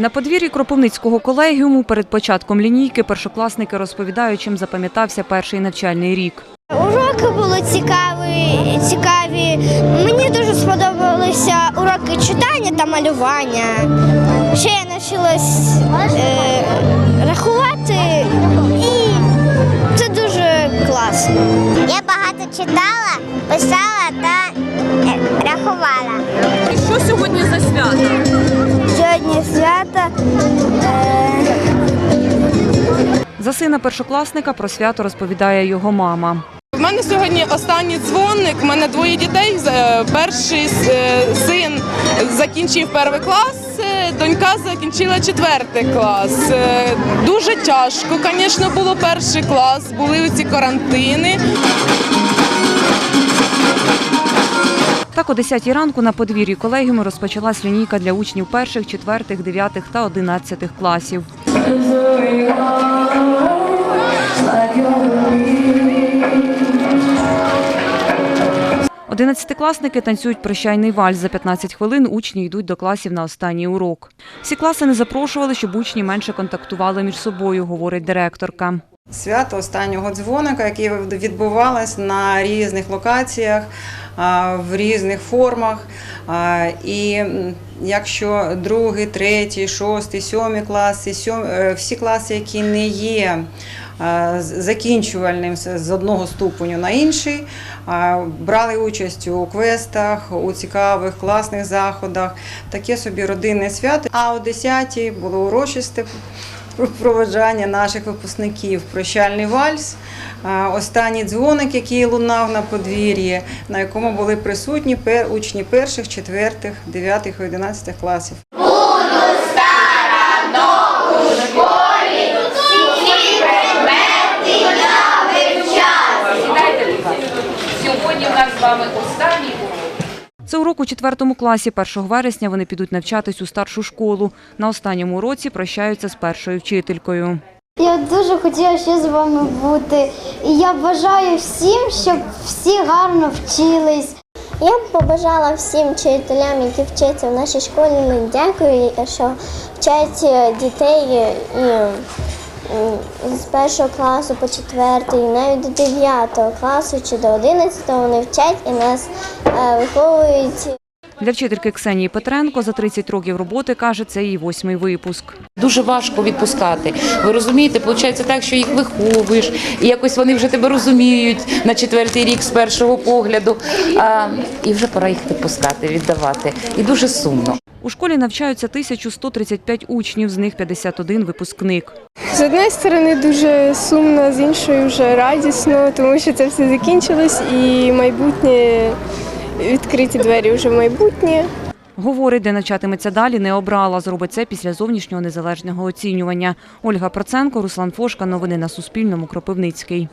На подвір'ї Кропивницького колегіуму перед початком лінійки першокласники розповідають, чим запам'ятався перший навчальний рік. Уроки були цікаві, цікаві. Мені дуже сподобалися уроки читання та малювання. Ще я навчилась е, рахувати, і це дуже класно. Я багато читала, писала та свято. Е, За сина першокласника про свято розповідає його мама. В мене сьогодні останній дзвоник. У мене двоє дітей. Е, Перший е, син закінчив перший клас, донька закінчила четвертий клас. Дуже тяжко, звісно, було перший клас, були ці карантини. Так, о 10 ранку на подвір'ї колегіуму розпочалась лінійка для учнів перших, четвертих, дев'ятих та одинадцятих класів. Одинадцятикласники танцюють прощайний вальс. За 15 хвилин учні йдуть до класів на останній урок. Всі класи не запрошували, щоб учні менше контактували між собою, говорить директорка. Свято останнього дзвоника, яке відбувалось на різних локаціях, в різних формах. І якщо другий, третій, шостий, сьомий класи, сьом, е, всі класи, які не є закінчувальним з одного ступеню на інший, брали участь у квестах, у цікавих класних заходах, таке собі родинне свято. А о 10-й було урочисте проведжання наших випускників. Прощальний вальс, останній дзвоник, який лунав на подвір'ї, на якому були присутні учні перших, четвертих, дев'ятих і одинадцятих класів. Сьогодні в нас з вами урок у четвертому класі. 1 вересня вони підуть навчатись у старшу школу. На останньому уроці прощаються з першою вчителькою. Я дуже хотіла ще з вами бути. І я бажаю всім, щоб всі гарно вчились. Я б побажала всім вчителям, які вчаться в нашій школі, дякую, що вчать дітей і з першого класу по четвертий, навіть до дев'ятого класу чи до одинадцятого вони вчать і нас е, виховують. Для вчительки Ксенії Петренко за 30 років роботи, каже, це її восьмий випуск. Дуже важко відпускати. Ви розумієте, виходить так, що їх виховуєш, і якось вони вже тебе розуміють на четвертий рік з першого погляду. А, і вже пора їх відпускати, віддавати. І дуже сумно. У школі навчаються 1135 учнів, з них 51 випускник. З однієї сторони дуже сумно, з іншої вже радісно, тому що це все закінчилось і майбутнє відкриті двері вже в майбутнє. Говорить, де навчатиметься далі, не обрала. Зробить це після зовнішнього незалежного оцінювання. Ольга Проценко, Руслан Фошка. Новини на Суспільному. Кропивницький.